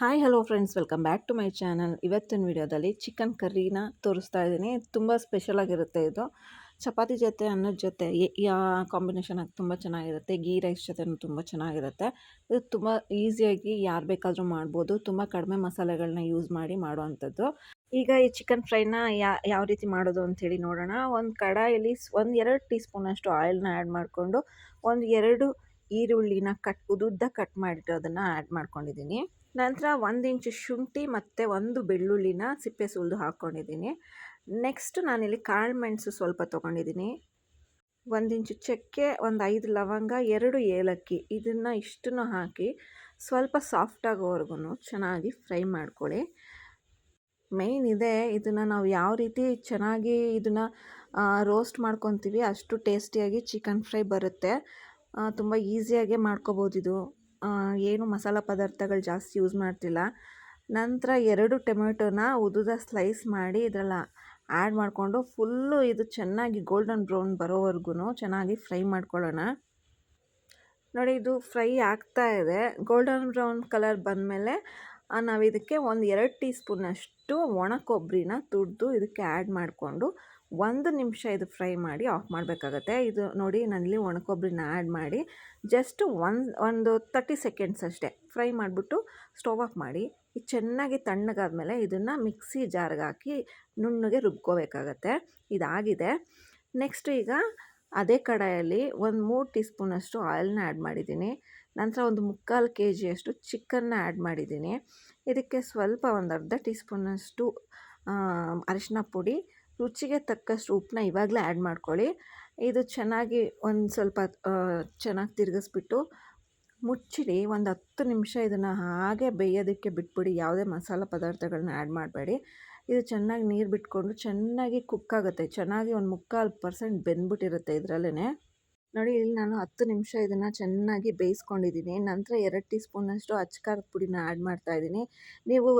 Hi hello friends welcome back to my channel ಇವತ್ತಿನ ವಿಡಿಯೋದಲ್ಲಿ chicken ಕರ್ರಿನ ತೋರಿಸ್ತಾ ಇದ್ದೀನಿ. ತುಂಬ ಸ್ಪೆಷಲ್ ಆಗಿರುತ್ತೆ ಇದು. ಚಪಾತಿ ಜೊತೆ ಅನ್ನದ ಜೊತೆ ಯಾ ಕಾಂಬಿನೇಷನ್ ಆಗಿ ತುಂಬ ಚೆನ್ನಾಗಿರುತ್ತೆ. ಗೀ ರೈಸ್ ಜೊತೆನೂ ತುಂಬ ಚೆನ್ನಾಗಿರುತ್ತೆ. ಇದು ತುಂಬ ಈಸಿಯಾಗಿ ಯಾರು ಬೇಕಾದರೂ ಮಾಡ್ಬೋದು. ತುಂಬ ಕಡಿಮೆ ಮಸಾಲೆಗಳನ್ನ ಯೂಸ್ ಮಾಡಿ ಮಾಡುವಂಥದ್ದು. ಈಗ ಈ ಚಿಕನ್ ಫ್ರೈನ ಯಾ, ಯಾವ ರೀತಿ ಮಾಡೋದು ಅಂಥೇಳಿ ನೋಡೋಣ. ಒಂದು ಕಡಾಯಲ್ಲಿ ಒಂದು ಎರಡು ಟೀ ಸ್ಪೂನಷ್ಟು ಆಯಿಲ್ನ ಆ್ಯಡ್ ಮಾಡಿಕೊಂಡು, ಒಂದು ಎರಡು ಈರುಳ್ಳಿನ ಕಟ್ ಉದ್ದ ಕಟ್ ಮಾಡಿರೋದನ್ನು ಆ್ಯಡ್ ಮಾಡ್ಕೊಂಡಿದ್ದೀನಿ. ನಂತರ ಒಂದು ಇಂಚು ಶುಂಠಿ ಮತ್ತು ಒಂದು ಬೆಳ್ಳುಳ್ಳಿನ ಸಿಪ್ಪೆ ಸುಲಿದು ಹಾಕ್ಕೊಂಡಿದ್ದೀನಿ ನೆಕ್ಸ್ಟ್ ನಾನಿಲ್ಲಿ ಕಾಳು ಮೆಣಸು ಸ್ವಲ್ಪ ತೊಗೊಂಡಿದ್ದೀನಿ. ಒಂದು ಇಂಚು ಚಕ್ಕೆ, ಒಂದು ಐದು ಲವಂಗ, ಎರಡು ಏಲಕ್ಕಿ ಇದನ್ನು ಇಷ್ಟನ್ನು ಹಾಕಿ ಸ್ವಲ್ಪ ಸಾಫ್ಟ್ ಆಗೋವರೆಗೂ ಚೆನ್ನಾಗಿ ಫ್ರೈ ಮಾಡ್ಕೊಳ್ಳಿ. ಮೇಯ್ನ್ ಇದೆ ಇದನ್ನು ನಾವು ಯಾವ ರೀತಿ ಚೆನ್ನಾಗಿ ಇದನ್ನು ರೋಸ್ಟ್ ಮಾಡ್ಕೊತೀವಿ ಅಷ್ಟು ಟೇಸ್ಟಿಯಾಗಿ ಚಿಕನ್ ಫ್ರೈ ಬರುತ್ತೆ. ತುಂಬ ಈಸಿಯಾಗೆ ಮಾಡ್ಕೋಬೋದು ಇದು. ಏನು ಮಸಾಲೆ ಪದಾರ್ಥಗಳು ಜಾಸ್ತಿ ಯೂಸ್ ಮಾಡ್ತಿಲ್ಲ. ನಂತರ ಎರಡು ಟೊಮೆಟೊನ ಉದುದ ಸ್ಲೈಸ್ ಮಾಡಿ ಇದರಲ್ಲಿ ಆ್ಯಡ್ ಮಾಡಿಕೊಂಡು ಫುಲ್ಲು ಇದು ಚೆನ್ನಾಗಿ ಗೋಲ್ಡನ್ ಬ್ರೌನ್ ಬರೋವರೆಗೂ ಚೆನ್ನಾಗಿ ಫ್ರೈ ಮಾಡ್ಕೊಳ್ಳೋಣ. ನೋಡಿ ಇದು ಫ್ರೈ ಆಗ್ತಾ ಇದೆ. ಗೋಲ್ಡನ್ ಬ್ರೌನ್ ಕಲರ್ ಬಂದಮೇಲೆ ನಾವು ಇದಕ್ಕೆ ಒಂದು ಎರಡು ಟೀ ಸ್ಪೂನಷ್ಟು ಒಣ ಕೊಬ್ಬರಿನ ತುರಿದು ಇದಕ್ಕೆ ಆ್ಯಡ್ ಮಾಡಿಕೊಂಡು ಒಂದು ನಿಮಿಷ ಇದು ಫ್ರೈ ಮಾಡಿ ಆಫ್ ಮಾಡಬೇಕಾಗತ್ತೆ. ಇದು ನೋಡಿ ನಾನಿಲ್ಲಿ ಒಣಕೊಬ್ಬರಿನ ಆ್ಯಡ್ ಮಾಡಿ, ಜಸ್ಟ್ ಒಂದು ಒಂದು ತರ್ಟಿ ಸೆಕೆಂಡ್ಸ್ ಅಷ್ಟೇ ಫ್ರೈ ಮಾಡಿಬಿಟ್ಟು ಸ್ಟವ್ ಆಫ್ ಮಾಡಿ ಇದು ಚೆನ್ನಾಗಿ ತಣ್ಣಗಾದ್ಮೇಲೆ ಇದನ್ನು ಮಿಕ್ಸಿ ಜಾರ್ಗೆ ಹಾಕಿ ನುಣ್ಣಗೆ ರುಬ್ಕೋಬೇಕಾಗತ್ತೆ. ಇದಾಗಿದೆ. ನೆಕ್ಸ್ಟ್ ಈಗ ಅದೇ ಕಡಾಯಲ್ಲಿ ಒಂದು ಮೂರು ಟೀ ಸ್ಪೂನಷ್ಟು ಆಯಿಲ್ನ ಆ್ಯಡ್ ಮಾಡಿದ್ದೀನಿ. ನಂತರ ಒಂದು ಮುಕ್ಕಾಲು ಕೆ ಜಿಯಷ್ಟು ಚಿಕನ್ನ ಆ್ಯಡ್ ಮಾಡಿದ್ದೀನಿ. ಇದಕ್ಕೆ ಸ್ವಲ್ಪ ಒಂದು ಅರ್ಧ ಟೀ ಸ್ಪೂನಷ್ಟು ಅರಿಶಿನ ಪುಡಿ ರುಚಿಗೆ ತಕ್ಕಷ್ಟು ಉಪ್ಪನ್ನ ಇವಾಗಲೇ ಆ್ಯಡ್ ಮಾಡ್ಕೊಳ್ಳಿ. ಇದು ಚೆನ್ನಾಗಿ ಒಂದು ಸ್ವಲ್ಪ ಚೆನ್ನಾಗಿ ತಿರುಗಿಸ್ಬಿಟ್ಟು ಮುಚ್ಚಿಡಿ. ಒಂದು ಹತ್ತು ನಿಮಿಷ ಇದನ್ನು ಹಾಗೆ ಬೇಯೋದಕ್ಕೆ ಬಿಟ್ಬಿಡಿ. ಯಾವುದೇ ಮಸಾಲ ಪದಾರ್ಥಗಳನ್ನ ಆ್ಯಡ್ ಮಾಡಬೇಡಿ. ಇದು ಚೆನ್ನಾಗಿ ನೀರು ಬಿಟ್ಕೊಂಡು ಚೆನ್ನಾಗಿ ಕುಕ್ ಆಗುತ್ತೆ. ಚೆನ್ನಾಗಿ ಒಂದು ಮುಕ್ಕಾಲು ಪರ್ಸೆಂಟ್ ಬೆಂದ್ಬಿಟ್ಟಿರುತ್ತೆ ಇದರಲ್ಲೇ ನೋಡಿ, ಇಲ್ಲಿ ನಾನು ಹತ್ತು ನಿಮಿಷ ಇದನ್ನು ಚೆನ್ನಾಗಿ ಬೇಯಿಸ್ಕೊಂಡಿದ್ದೀನಿ. ನಂತರ ಎರಡು ಟೀ ಸ್ಪೂನಷ್ಟು ಅಚ್ಕಾರದ ಪುಡಿನ ಆ್ಯಡ್ ಮಾಡ್ತಾ ಇದ್ದೀನಿ. ನೀವು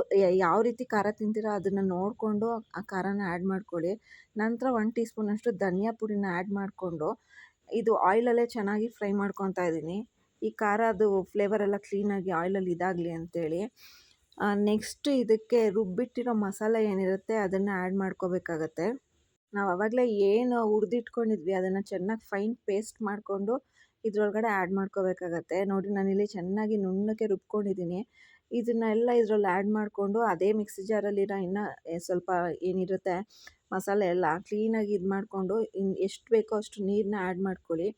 ಯಾವ ರೀತಿ ಖಾರ ತಿಂತೀರೋ ಅದನ್ನು ನೋಡಿಕೊಂಡು ಆ ಖಾರನ ಆ್ಯಡ್ ಮಾಡ್ಕೊಳ್ಳಿ. ನಂತರ ಒನ್ ಟೀ ಸ್ಪೂನಷ್ಟು ಧನಿಯಾ ಪುಡಿನ ಆ್ಯಡ್ ಮಾಡಿಕೊಂಡು ಇದು ಆಯಿಲಲ್ಲೇ ಚೆನ್ನಾಗಿ ಫ್ರೈ ಮಾಡ್ಕೊತಾ ಇದ್ದೀನಿ. ಈ ಖಾರ ಅದು ಫ್ಲೇವರ್ ಎಲ್ಲ ಕ್ಲೀನಾಗಿ ಆಯಿಲಲ್ಲಿ ಇದಾಗಲಿ ಅಂತೇಳಿ. ನೆಕ್ಸ್ಟ್ ಇದಕ್ಕೆ ರುಬ್ಬಿಟ್ಟಿರೋ ಮಸಾಲೆ ಏನಿರುತ್ತೆ ಅದನ್ನು ಆ್ಯಡ್ ಮಾಡ್ಕೋಬೇಕಾಗತ್ತೆ. ನಾವು ಆವಾಗಲೇ ಏನು ಹುರಿದಿಟ್ಕೊಂಡಿದ್ವಿ, ಅದನ್ನು ಚೆನ್ನಾಗಿ ಫೈನ್ ಪೇಸ್ಟ್ ಮಾಡಿಕೊಂಡು ಇದರೊಳಗಡೆ ಆ್ಯಡ್ ಮಾಡ್ಕೋಬೇಕಾಗತ್ತೆ. ನೋಡಿ ನಾನಿಲ್ಲಿ ಚೆನ್ನಾಗಿ ನುಣ್ಣಕ್ಕೆ ರುಬ್ಕೊಂಡಿದ್ದೀನಿ. ಇದನ್ನೆಲ್ಲ ಇದರಲ್ಲಿ ಆ್ಯಡ್ ಮಾಡಿಕೊಂಡು ಅದೇ ಮಿಕ್ಸಿ ಜಾರಲ್ಲಿರೋ ಇನ್ನು ಸ್ವಲ್ಪ ಏನಿರುತ್ತೆ, ಮಸಾಲೆ ಎಲ್ಲ ಕ್ಲೀನಾಗಿ ಇದು ಮಾಡಿಕೊಂಡು ಇನ್ನು ಎಷ್ಟು ಬೇಕೋ ಅಷ್ಟು ನೀರನ್ನ ಆ್ಯಡ್ ಮಾಡ್ಕೊಳ್ಳಿ.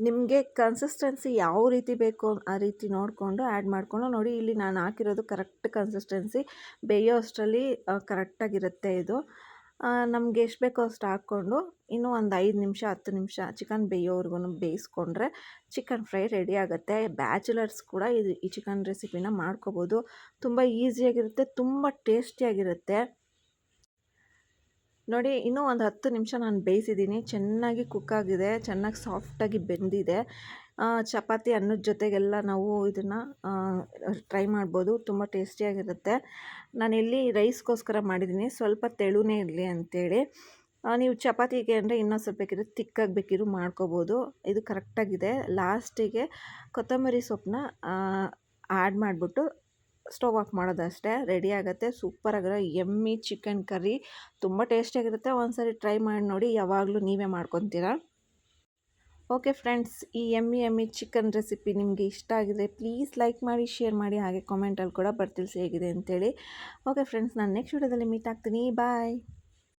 ನಿಮಗೆ ಕನ್ಸಿಸ್ಟೆನ್ಸಿ ಯಾವ ರೀತಿ ಬೇಕೋ ಆ ರೀತಿ ನೋಡಿಕೊಂಡು ಆ್ಯಡ್ ಮಾಡಿಕೊಂಡು ನೋಡಿ, ಇಲ್ಲಿ ನಾನು ಹಾಕಿರೋದು ಕರೆಕ್ಟ್ ಕನ್ಸಿಸ್ಟೆನ್ಸಿ ಬೇಯೋ ಅಷ್ಟರಲ್ಲಿ ಕರೆಕ್ಟಾಗಿರುತ್ತೆ ಇದು. ನಮಗೆ ಎಷ್ಟು ಬೇಕೋ ಅಷ್ಟು ಹಾಕ್ಕೊಂಡು ಇನ್ನೂ ಒಂದು ಐದು ನಿಮಿಷ, ಹತ್ತು ನಿಮಿಷ ಚಿಕನ್ ಬೇಯೋವರೆಗೂ ಬೇಯಿಸ್ಕೊಂಡ್ರೆ ಚಿಕನ್ ಫ್ರೈ ರೆಡಿ ಆಗುತ್ತೆ. ಬ್ಯಾಚುಲರ್ಸ್ ಕೂಡ ಇದು ಈ ಚಿಕನ್ ರೆಸಿಪಿನ ಮಾಡ್ಕೋಬೋದು. ತುಂಬ ಈಸಿಯಾಗಿರುತ್ತೆ ತುಂಬ ಟೇಸ್ಟಿಯಾಗಿರುತ್ತೆ ನೋಡಿ, ಇನ್ನೂ ಒಂದು ಹತ್ತು ನಿಮಿಷ ನಾನು ಬೇಯಿಸಿದ್ದೀನಿ ಚೆನ್ನಾಗಿ ಕುಕ್ ಆಗಿದೆ. ಚೆನ್ನಾಗಿ ಸಾಫ್ಟಾಗಿ ಬೆಂದಿದೆ. ಚಪಾತಿ ಅನ್ನದ ಜೊತೆಗೆಲ್ಲ ನಾವು ಇದನ್ನು ಟ್ರೈ ಮಾಡ್ಬೋದು. ತುಂಬ ಟೇಸ್ಟಿಯಾಗಿರುತ್ತೆ ನಾನು ನಾನಿಲ್ಲಿ ರೈಸ್ಗೋಸ್ಕರ ಮಾಡಿದ್ದೀನಿ ಸ್ವಲ್ಪ ತೆಳುನೇ ಇರಲಿ ಅಂಥೇಳಿ ನೀವು ಚಪಾತಿಗೆ ಅಂದರೆ ಇನ್ನೊಂದು ಸ್ವಲ್ಪ ಬೇಕಿದ್ರೆ ತಿಕ್ಕಾಗಿ ಬೇಕಿದ್ರು ಮಾಡ್ಕೋಬೋದು. ಇದು ಕರೆಕ್ಟಾಗಿದೆ ಲಾಸ್ಟಿಗೆ ಕೊತ್ತಂಬರಿ ಸೊಪ್ಪನ್ನ ಆ್ಯಡ್ ಮಾಡಿಬಿಟ್ಟು ಸ್ಟವ್ ಆಫ್ ಮಾಡೋದಷ್ಟೇ ರೆಡಿ ಆಗುತ್ತೆ ಸೂಪರಾಗಿರೋ ಎಮ್ಮಿ ಚಿಕನ್ ಕರಿ ತುಂಬ ಟೇಸ್ಟಿಯಾಗಿರುತ್ತೆ ಒಂದ್ಸರಿ ಟ್ರೈ ಮಾಡಿ ನೋಡಿ, ಯಾವಾಗಲೂ ನೀವೇ ಮಾಡ್ಕೊತೀರಾ. ಓಕೆ ಫ್ರೆಂಡ್ಸ್, ಈ ಎಮ್ಮಿ ಎಮ್ಮಿ ಚಿಕನ್ ರೆಸಿಪಿ ನಿಮಗೆ ಇಷ್ಟ ಆಗಿದೆ ಪ್ಲೀಸ್ ಲೈಕ್ ಮಾಡಿ, ಶೇರ್ ಮಾಡಿ, ಹಾಗೆ ಕಾಮೆಂಟಲ್ಲಿ ಕೂಡ ಬರ್ತಿಲ್ಸಿ ಹೇಗಿದೆ ಅಂತೇಳಿ. ಓಕೆ ಫ್ರೆಂಡ್ಸ್, ನಾನು ನೆಕ್ಸ್ಟ್ ವಿಡಿಯೋದಲ್ಲಿ ಮೀಟ್ ಆಗ್ತೀನಿ. ಬಾಯ್.